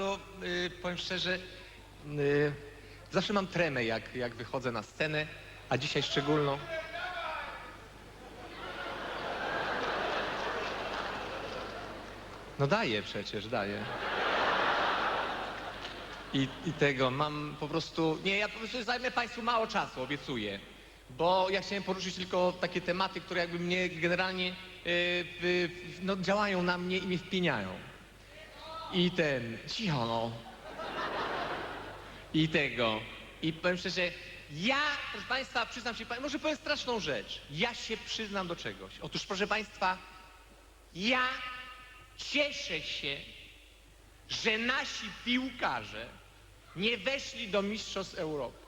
bardzo, y, powiem szczerze, y, zawsze mam tremę, jak, jak wychodzę na scenę, a dzisiaj szczególną. No daję przecież, daję. I, I tego mam po prostu. Nie, ja po prostu zajmę Państwu mało czasu, obiecuję. Bo ja chciałem poruszyć tylko takie tematy, które jakby mnie generalnie y, no, działają na mnie i mnie wpieniają. I ten. Cicho no. I tego. I powiem szczerze, ja, proszę Państwa, przyznam się, może powiem straszną rzecz. Ja się przyznam do czegoś. Otóż, proszę Państwa, ja cieszę się, że nasi piłkarze nie weszli do Mistrzostw Europy.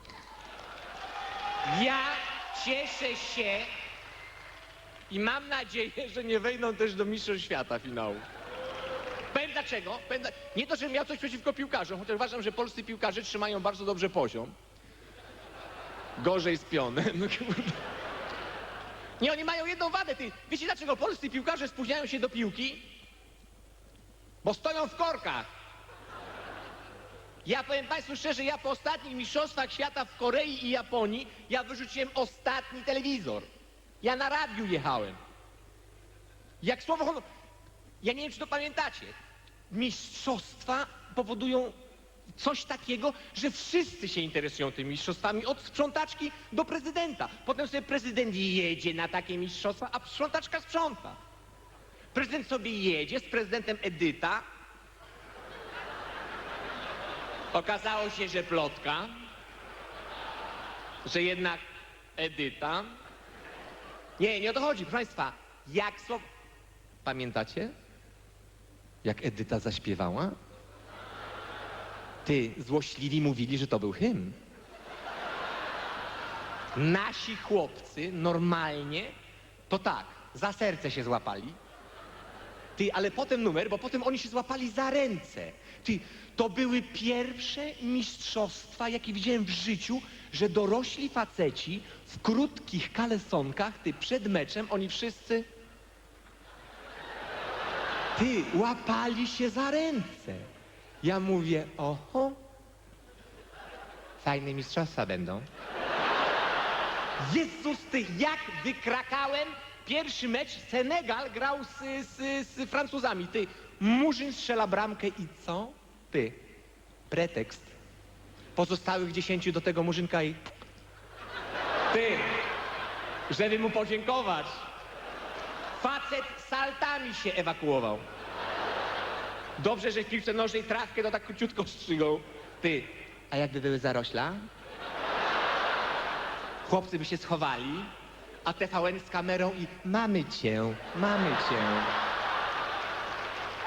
Ja cieszę się i mam nadzieję, że nie wejdą też do Mistrzostw Świata finału. Dlaczego. Powiem. Nie to, żebym miał coś przeciwko piłkarzom, chociaż uważam, że polscy piłkarze trzymają bardzo dobrze poziom. Gorzej z pionem. No. Nie, oni mają jedną wadę. Ty. Wiecie dlaczego polscy piłkarze spóźniają się do piłki? Bo stoją w korkach. Ja powiem Państwu szczerze, ja po ostatnich mistrzostwach świata w Korei i Japonii, ja wyrzuciłem ostatni telewizor. Ja na radiu jechałem. Jak słowo honor... Ja nie wiem, czy to pamiętacie. Mistrzostwa powodują coś takiego, że wszyscy się interesują tymi mistrzostwami, od sprzątaczki do prezydenta. Potem sobie prezydent jedzie na takie mistrzostwa, a sprzątaczka sprząta. Prezydent sobie jedzie z prezydentem Edyta. Okazało się, że plotka, że jednak Edyta. Nie, nie o to chodzi, proszę Państwa. Jak słowo... Pamiętacie? Jak Edyta zaśpiewała? Ty, złośliwi mówili, że to był hymn. Nasi chłopcy normalnie, to tak, za serce się złapali. Ty, ale potem numer, bo potem oni się złapali za ręce. Ty, to były pierwsze mistrzostwa, jakie widziałem w życiu, że dorośli faceci w krótkich kalesonkach, ty, przed meczem, oni wszyscy... Ty, łapali się za ręce. Ja mówię, oho, fajne mistrzostwa będą. Jezus, ty, jak wykrakałem pierwszy mecz, Senegal grał z, z, z Francuzami. Ty, Murzyn strzela bramkę i co? Ty, pretekst. Pozostałych dziesięciu do tego Murzynka i... Ty, żeby mu podziękować. Facet saltami się ewakuował. Dobrze, że w piłce nożnej trawkę to tak króciutko strzygą. Ty, a jakby były zarośla? Chłopcy by się schowali, a TVN z kamerą i mamy cię, mamy cię.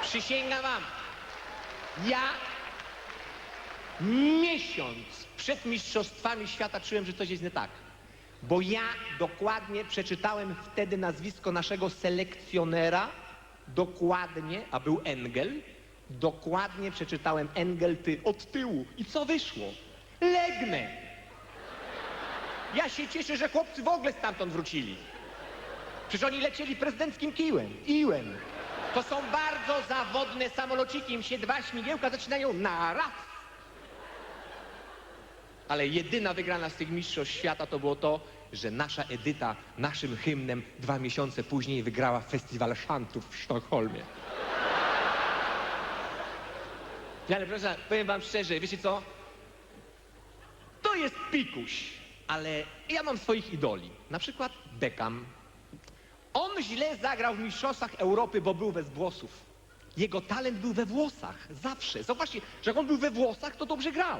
Przysięgam wam, ja miesiąc przed Mistrzostwami Świata czułem, że coś jest nie tak. Bo ja dokładnie przeczytałem wtedy nazwisko naszego selekcjonera, dokładnie, a był Engel, dokładnie przeczytałem Engel ty od tyłu. I co wyszło? Legnę. Ja się cieszę, że chłopcy w ogóle stamtąd wrócili. Przecież oni lecieli prezydenckim kiłem, iłem. To są bardzo zawodne samolociki, im się dwa śmigiełka zaczynają na raz. Ale jedyna wygrana z tych mistrzostw świata to było to, że nasza Edyta naszym hymnem dwa miesiące później wygrała festiwal szantów w Sztokholmie. Ja, ale proszę, powiem wam szczerze, wiecie co? To jest pikuś, ale ja mam swoich idoli. Na przykład Beckham. On źle zagrał w Mistrzostwach Europy, bo był bez włosów. Jego talent był we włosach, zawsze. Zobaczcie, że jak on był we włosach, to dobrze grał.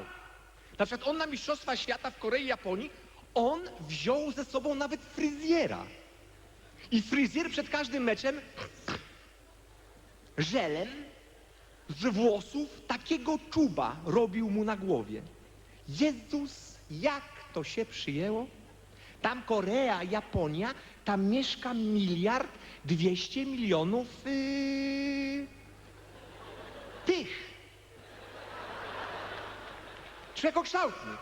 Na przykład on na Mistrzostwa Świata w Korei i Japonii, on wziął ze sobą nawet fryzjera. I fryzjer przed każdym meczem żelem z włosów takiego czuba robił mu na głowie. Jezus, jak to się przyjęło? Tam Korea, Japonia, tam mieszka miliard dwieście milionów yy, tych człowiekokształtnych.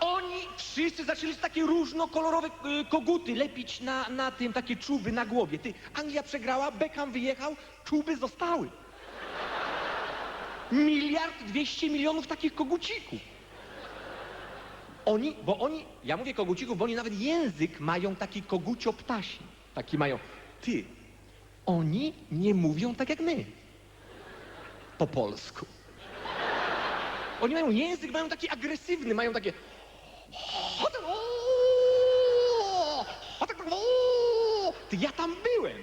Oni wszyscy zaczęli takie różnokolorowe y, koguty lepić na, na tym, takie czuby na głowie. Ty, Anglia przegrała, Beckham wyjechał, czuby zostały. Miliard dwieście milionów takich kogucików. Oni, bo oni, ja mówię kogucików, bo oni nawet język mają taki kogucio-ptasi. Taki mają. Ty, oni nie mówią tak jak my. Po polsku. Oni mają język, mają taki agresywny, mają takie... Ty, ja tam byłem.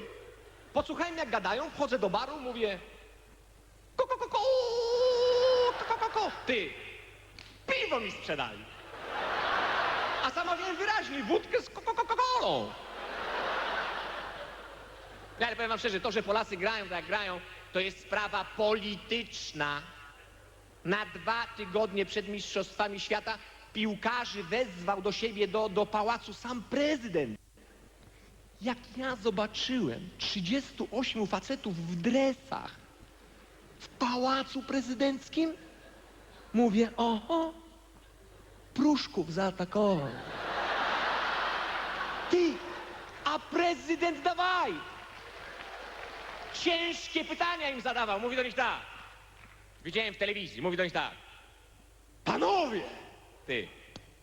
Posłuchałem jak gadają, wchodzę do baru, mówię... Ko, ko, ko, ko, ko. Ty, piwo mi sprzedali. A sama wiem wyraźnie, wódkę z kolą. Ja ale powiem wam szczerze, to, że Polacy grają tak jak grają, to jest sprawa polityczna. Na dwa tygodnie przed Mistrzostwami Świata piłkarzy wezwał do siebie, do, do pałacu sam prezydent. Jak ja zobaczyłem 38 facetów w dresach w pałacu prezydenckim, mówię, oho, Pruszków zaatakował. Ty, a prezydent dawaj! Ciężkie pytania im zadawał. Mówi do nich tak. Widziałem w telewizji, mówi do nich tak. Panowie! Ty,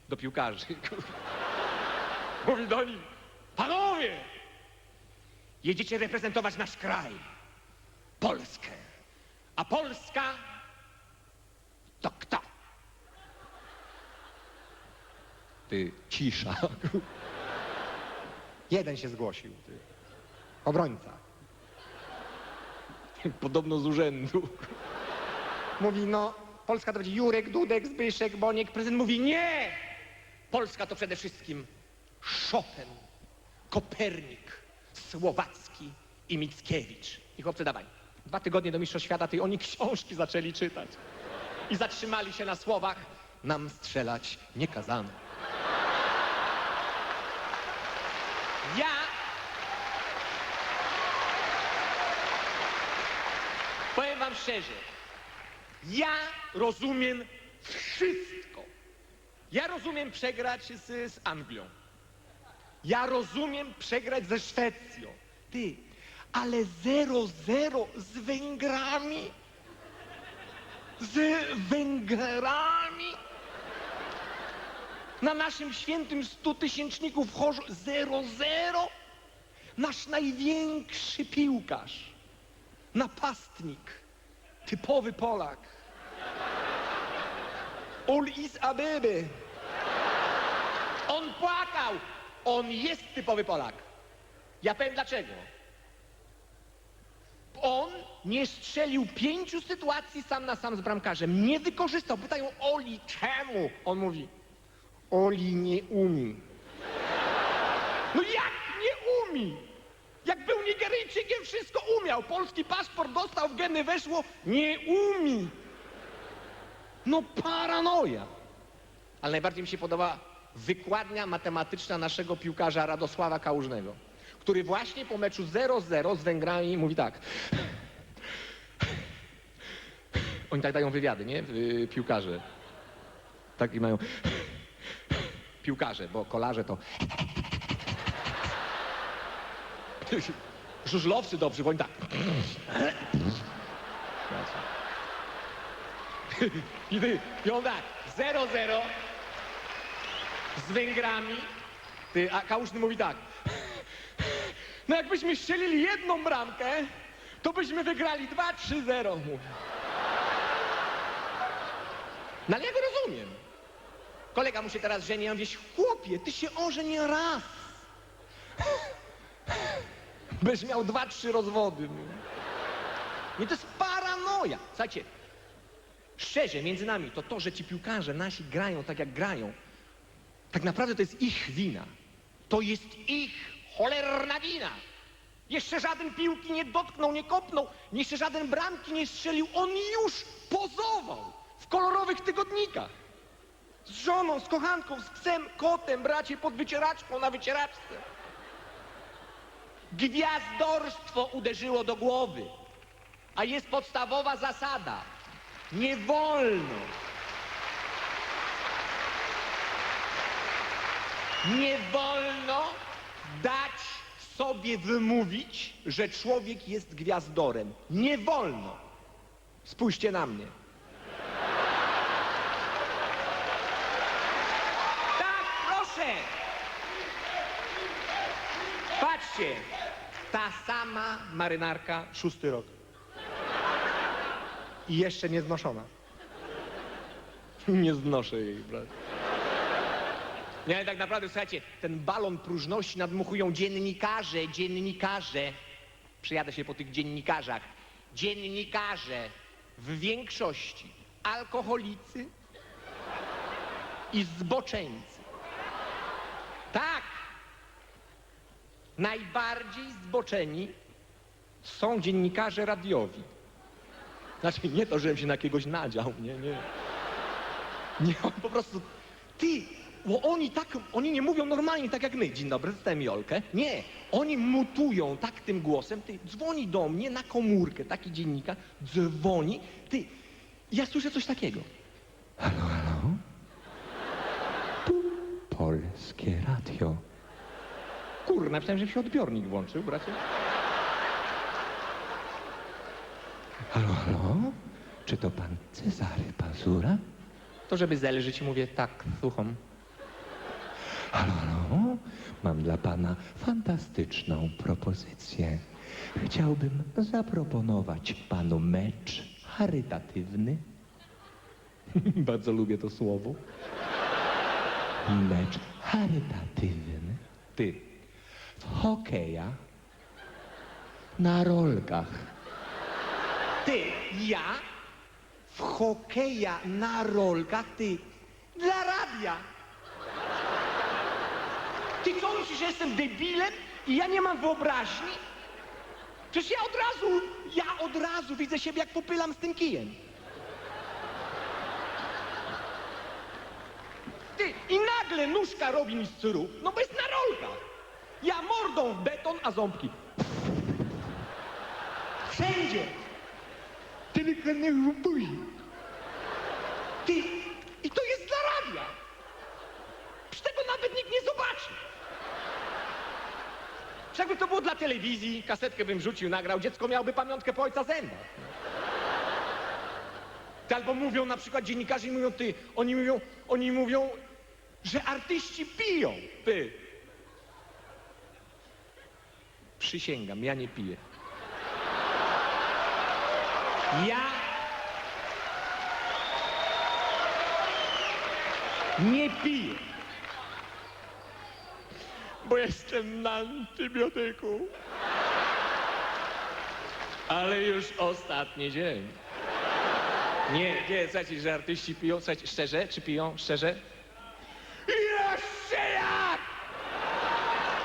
do piłkarzy. kurwa. mówi do nich. Panowie! Jedziecie reprezentować nasz kraj. Polskę. A Polska to kto? Ty, cisza. Jeden się zgłosił. Ty. Obrońca. Podobno z urzędu. Mówi, no, Polska to będzie Jurek, Dudek, Zbyszek, Boniek. Prezydent mówi, nie! Polska to przede wszystkim Chopin, Kopernik, Słowacki i Mickiewicz. I chłopcy, dawaj. Dwa tygodnie do Mistrzostw Świata, ty oni książki zaczęli czytać. I zatrzymali się na słowach, nam strzelać nie kazano. Ja powiem wam szczerze, ja rozumiem wszystko. Ja rozumiem przegrać z, z Anglią. Ja rozumiem przegrać ze Szwecją. Ty, ale 0-0 z Węgrami? Z Węgrami? Na naszym świętym stutysięczniku w Chorzu 0-0? Nasz największy piłkarz, napastnik, typowy Polak. Ul is Abebe. On płakał. On jest typowy Polak. Ja powiem dlaczego. On nie strzelił pięciu sytuacji sam na sam z bramkarzem. Nie wykorzystał. Pytają Oli, czemu? On mówi, Oli nie umie. No jak nie umie? Jak był Nigeryjczykiem, wszystko umiał. Polski paszport dostał, w geny weszło, nie umie. No paranoja. Ale najbardziej mi się podoba wykładnia matematyczna naszego piłkarza Radosława Kałużnego, który właśnie po meczu 0-0 z Węgrami mówi tak. Oni tak dają wywiady, nie? Y, Piłkarze. Tak i mają. Piłkarze, bo kolarze to. Żużlowcy dobrzy, oni tak. I, ty, on tak, 0-0 z Węgrami. Ty, a Kałuszny mówi tak. No jakbyśmy strzelili jedną bramkę, to byśmy wygrali 2-3-0, mówi. No ale ja go rozumiem. Kolega mu się teraz żeni, a on wieś, chłopie, ty się ożeń raz. Byś miał dwa, trzy rozwody. Nie, to jest paranoja. Słuchajcie, szczerze, między nami, to to, że ci piłkarze nasi grają tak, jak grają, tak naprawdę to jest ich wina. To jest ich cholerna wina. Jeszcze żaden piłki nie dotknął, nie kopnął, jeszcze żaden bramki nie strzelił. On już pozował w kolorowych tygodnikach. Z żoną, z kochanką, z psem, kotem, bracie pod wycieraczką na wycieraczce. Gwiazdorstwo uderzyło do głowy, a jest podstawowa zasada. Nie wolno. Nie wolno dać sobie wymówić, że człowiek jest gwiazdorem. Nie wolno. Spójrzcie na mnie. Tak, proszę. Patrzcie ta sama marynarka, szósty rok. I jeszcze nie znoszona. Nie znoszę jej, brat. Nie, ale tak naprawdę, słuchajcie, ten balon próżności nadmuchują dziennikarze, dziennikarze. Przyjadę się po tych dziennikarzach. Dziennikarze w większości alkoholicy i zboczeńcy. Tak. Najbardziej zboczeni są dziennikarze radiowi. Znaczy nie to, żebym się na jakiegoś nadział, nie, nie. Nie, on po prostu, ty, bo oni tak, oni nie mówią normalnie tak jak my. Dzień dobry, dostałem Jolkę. Nie, oni mutują tak tym głosem, ty, dzwoni do mnie na komórkę, taki dziennikarz, dzwoni, ty, ja słyszę coś takiego. Halo, halo? Tu Polskie Radio. Kurna, myślałem, że się odbiornik włączył, bracie. Halo, halo? Czy to pan Cezary Pazura? To żeby zelżyć, mówię, tak, słucham. Halo, halo? Mam dla pana fantastyczną propozycję. Chciałbym zaproponować panu mecz charytatywny. Bardzo lubię to słowo. Mecz charytatywny. Ty, hokeja na rolkach. Ty, ja w hokeja na rolkach, ty, dla radia. Ty co myślisz, że jestem debilem i ja nie mam wyobraźni? Przecież ja od razu, ja od razu widzę siebie, jak popylam z tym kijem. Ty, i nagle nóżka robi mi scyru, no bo jest na rolkach. Ja mordą w beton, a ząbki. Wszędzie. Tylko nie lubuj. Ty, i to jest dla radia. Przecież tego nawet nikt nie zobaczy. Jakby to było dla telewizji, kasetkę bym rzucił, nagrał, dziecko miałoby pamiątkę po ojca zęba. Ty albo mówią na przykład dziennikarze i mówią, ty, oni mówią, oni mówią, że artyści piją. Ty. Przysięgam, ja nie piję. Ja nie piję. Bo jestem na antybiotyku. Ale już ostatni dzień. Nie, nie, słuchajcie, że artyści piją, słuchajcie, szczerze, czy piją, szczerze? Jeszcze jak!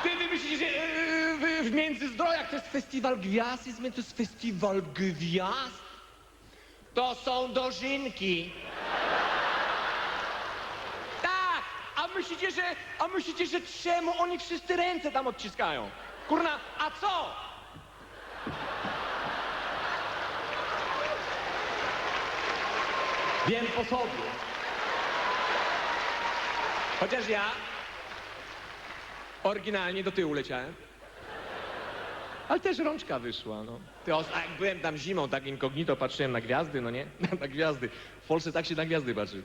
Ty, wy myślicie, że yy, wy w Międzyzdrojach to jest festiwal gwiazd? Jest, to jest festiwal gwiazd? To są dożynki. Tak! A myślicie, że, a myślicie, że czemu oni wszyscy ręce tam odciskają? Kurna, a co? Wiem po sobie. Chociaż ja oryginalnie do tyłu leciałem. Ale też rączka wyszła, no. Ty, a jak byłem tam zimą, tak incognito patrzyłem na gwiazdy, no nie? Na gwiazdy. W Polsce tak się na gwiazdy patrzy.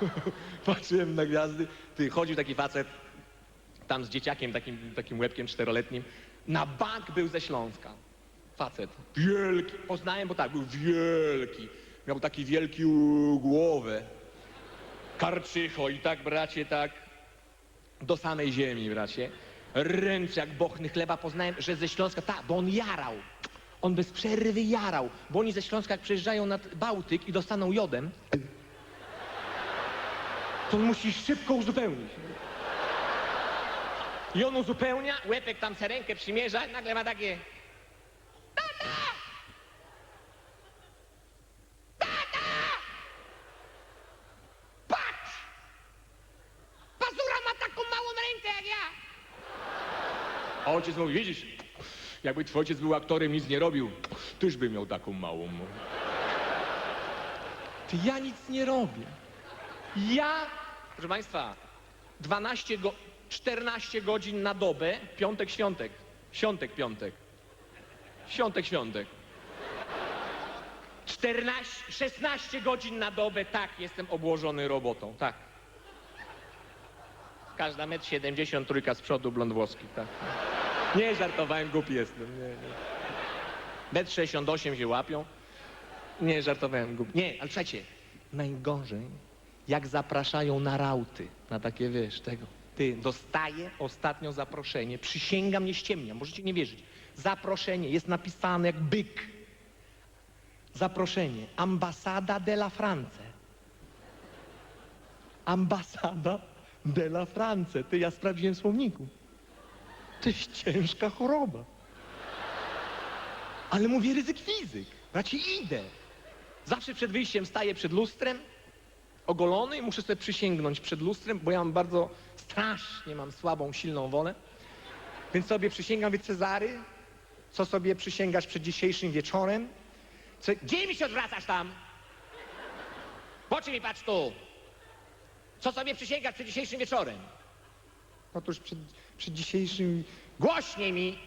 patrzyłem na gwiazdy. Ty, chodził taki facet, tam z dzieciakiem, takim, takim łebkiem czteroletnim. Na bank był ze Śląska. Facet. Wielki. Poznałem, bo tak, był wielki. Miał taki wielki głowę. Karczycho i tak, bracie, tak do samej ziemi, bracie. Ręce jak bochny chleba poznałem, że ze Śląska, tak, bo on jarał. On bez przerwy jarał, bo oni ze Śląska jak przejeżdżają nad Bałtyk i dostaną jodem, to on musi szybko uzupełnić. I on uzupełnia, łepek tam se rękę przymierza, nagle ma takie... Tata! Tata! Patrz! Pazura ma taką małą rękę jak ja! A ojciec mówi, widzisz, jakby twój ojciec był aktorem, nic nie robił, tyż by miał taką małą. Ty, ja nic nie robię. Ja, proszę państwa, 12 go, 14 godzin na dobę, piątek, świątek, świątek, piątek, świątek, świątek. 14, 16 godzin na dobę, tak, jestem obłożony robotą, tak. Każda metr 70, trójka z przodu, blond włoski, tak. Nie żartowałem, głupi jestem. Nie, nie. Metr 68 się łapią. Nie, żartowałem, głupi. Nie, ale słuchajcie, najgorzej, jak zapraszają na rauty, na takie, wiesz, tego. Ty, dostaję ostatnio zaproszenie, przysięgam, nie ściemniam, możecie nie wierzyć. Zaproszenie jest napisane jak byk. Zaproszenie. Ambasada della France. Ambasada della France. Ty, ja sprawdziłem w słowniku. To jest ciężka choroba. Ale mówię ryzyk fizyk. Raczej idę. Zawsze przed wyjściem staję przed lustrem, ogolony i muszę sobie przysięgnąć przed lustrem, bo ja mam bardzo, strasznie mam słabą, silną wolę. Więc sobie przysięgam, wie Cezary, co sobie przysięgasz przed dzisiejszym wieczorem? Co, gdzie mi się odwracasz tam? Po czym mi patrz tu? Co sobie przysięgasz przed dzisiejszym wieczorem? Otóż przed, przed dzisiejszym... Głośniej mi!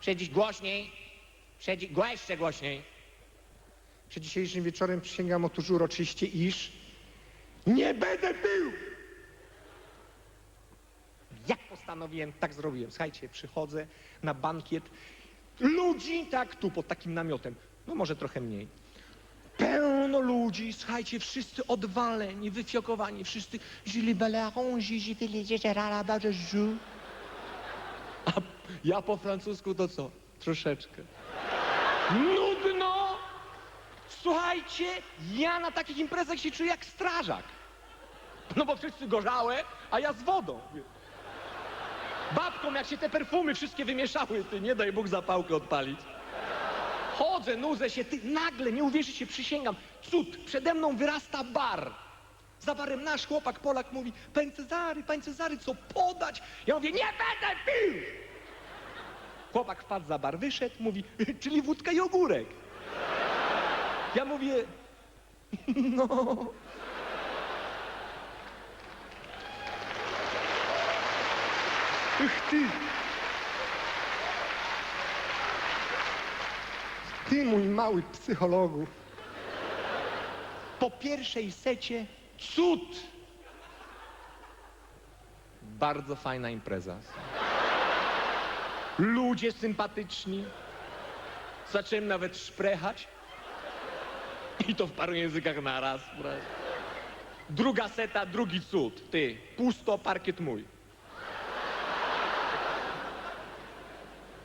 Przed dziś głośniej. Przed, dzi- gła- jeszcze głośniej. Przed dzisiejszym wieczorem przysięgam otóż uroczyście, iż nie będę pił! Jak postanowiłem, tak zrobiłem. Słuchajcie, przychodzę na bankiet. Ludzi, tak, tu pod takim namiotem. No może trochę mniej. Pełno ludzi, słuchajcie, wszyscy odwaleni, wyfiokowani, wszyscy Julie Belleron, Gigi Felicie, Bajeju. A ja po francusku to co? Troszeczkę. Nudno! Słuchajcie, ja na takich imprezach się czuję jak strażak. No bo wszyscy gorzałe, a ja z wodą. Babką, jak się te perfumy wszystkie wymieszały, ty nie daj Bóg zapałkę odpalić. Chodzę, nudzę się, ty nagle, nie uwierzycie, przysięgam, cud, przede mną wyrasta bar. Za barem nasz chłopak Polak mówi, panie Cezary, panie Cezary, co podać? Ja mówię, nie będę pił! Chłopak wpadł za bar, wyszedł, mówi, czyli wódka i ogórek. Ja mówię, no. Ych. Ty, mój mały psychologu. Po pierwszej secie cud. Bardzo fajna impreza. Ludzie sympatyczni. Zacząłem nawet szprechać. I to w paru językach naraz. Druga seta, drugi cud. Ty, pusto, parkiet mój.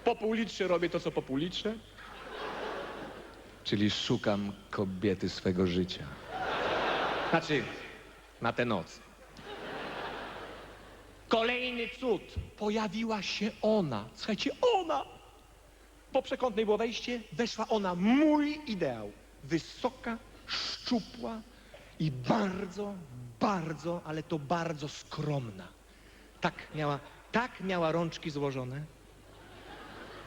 Po pół litrze robię to, co po pół litrze. Czyli szukam kobiety swego życia. Znaczy, na tę noc. Kolejny cud. Pojawiła się ona. Słuchajcie, ona. Po przekątnej było wejście, weszła ona, mój ideał. Wysoka, szczupła i bardzo, bardzo, ale to bardzo skromna. Tak miała, tak miała rączki złożone.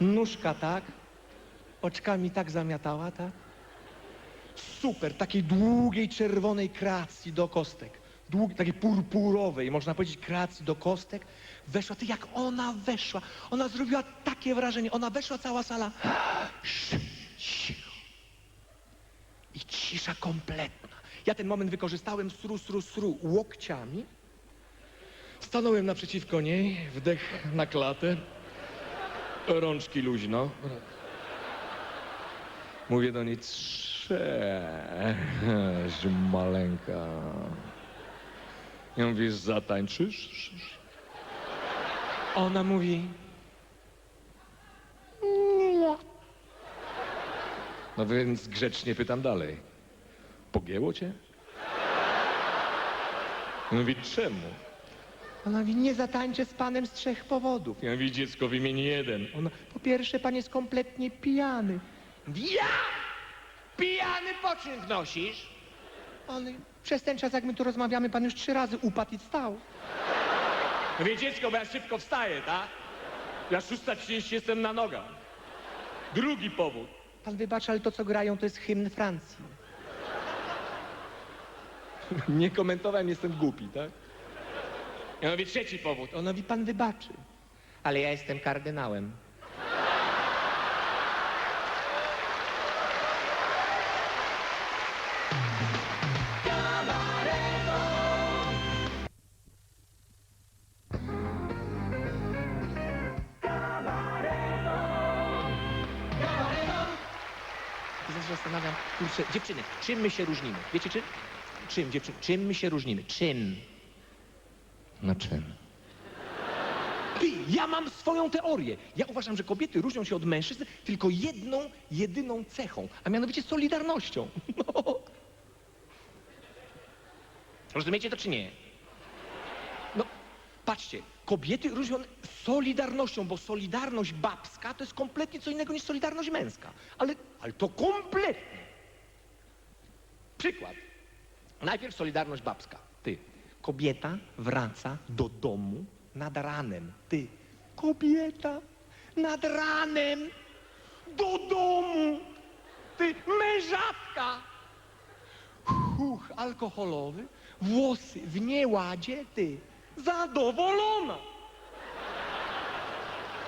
Nóżka tak, oczkami tak zamiatała, tak? Super, takiej długiej czerwonej kreacji do kostek. Długiej, takiej purpurowej, można powiedzieć, kreacji do kostek. Weszła, ty jak ona weszła. Ona zrobiła takie wrażenie. Ona weszła, cała sala. I cisza kompletna. Ja ten moment wykorzystałem sru, sru, sru łokciami. Stanąłem naprzeciwko niej, wdech na klatę. Rączki luźno. Mówię do niej, cześć, maleńka. Ja mówię, zatańczysz? Ona mówi, nie. No więc grzecznie pytam dalej. Pogięło cię? Ja Mówi, czemu? Ona mówi, nie zatańczę z panem z trzech powodów. Ja mówię, dziecko, wymień jeden. Ona, po pierwsze, pan jest kompletnie pijany. Ja? Pijany po czym wnosisz? On, przez ten czas, jak my tu rozmawiamy, pan już trzy razy upadł i wstał. Mówię, dziecko, bo ja szybko wstaję, tak? Ja 6.30 jestem na nogach. Drugi powód. Pan wybacz, ale to, co grają, to jest hymn Francji. Nie komentowałem, jestem głupi, tak? Ja mówię, trzeci powód. On mówi, pan wybaczy. Ale ja jestem kardynałem. Kurczę, dziewczyny, czym my się różnimy? Wiecie czym? Czym, dziewczyny? Czym my się różnimy? Czym? Na czym? Ty, ja mam swoją teorię. Ja uważam, że kobiety różnią się od mężczyzn tylko jedną, jedyną cechą, a mianowicie solidarnością. No. Rozumiecie to czy nie? No, patrzcie, kobiety różnią solidarnością, bo solidarność babska to jest kompletnie co innego niż solidarność męska. Ale, ale to kompletnie. Przykład. Najpierw solidarność babska. Ty. Kobieta wraca do domu nad ranem. Ty. Kobieta nad ranem do domu. Ty. Mężatka. Huch, alkoholowy, włosy w nieładzie, ty. Zadowolona.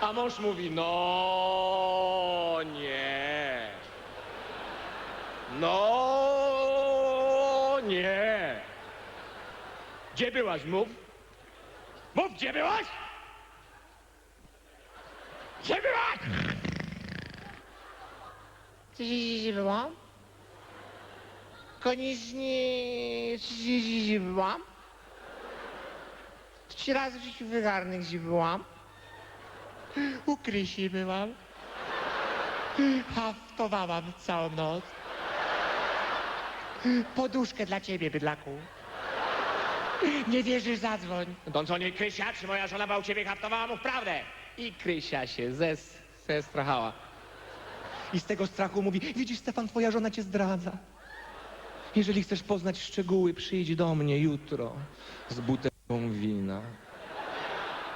A mąż mówi, no nie. No nie. Gdzie byłaś, mów? Mów, gdzie byłaś? Gdzie byłaś? Gdzie byłam? Koniecznie gdzie byłam? Trzy razy w życiu wygarnych gdzie byłam? U Krysi byłam. Haftowałam całą noc. Poduszkę dla ciebie, bydlaku. Nie wierzysz, zadzwoń. To co nie Krysia, czy moja żona u ciebie haftowała mu w prawdę? I Krysia się zes, zestrachała. I z tego strachu mówi, widzisz Stefan, twoja żona cię zdradza. Jeżeli chcesz poznać szczegóły, przyjdź do mnie jutro z butelką wina.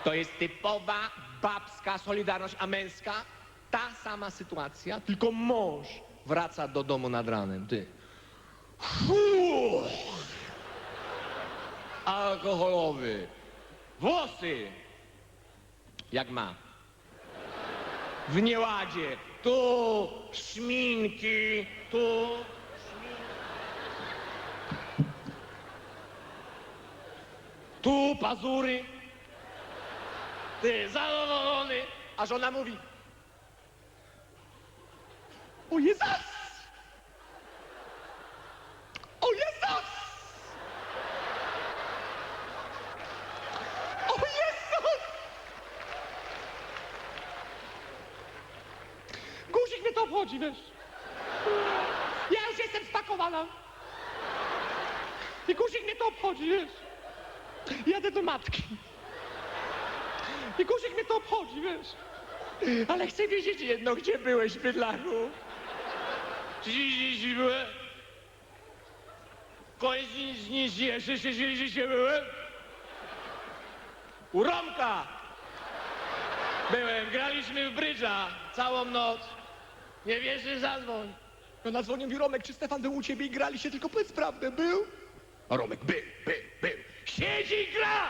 To jest typowa babska solidarność, a męska ta sama sytuacja, tylko mąż wraca do domu nad ranem. Ty. Fuh! Alkoholowy. Włosy. Jak ma. W nieładzie. Tu szminki, tu Tu pazury. Ty zadowolony. A żona mówi. O! Matki. I guzik mnie to obchodzi, wiesz. Ale chcę wiedzieć jedno, gdzie byłeś, bydlaku? Dziś byłem. Koniec nic nie zjesz, jeszcze się dzisiaj byłem. U Romka. Byłem, graliśmy w brydża całą noc. Nie wierzysz, zadzwoń. No nadzwonił mi Romek, czy Stefan był u ciebie i grali się, tylko powiedz prawdę, był? A Romek, był, był, był. Siedzi i gra!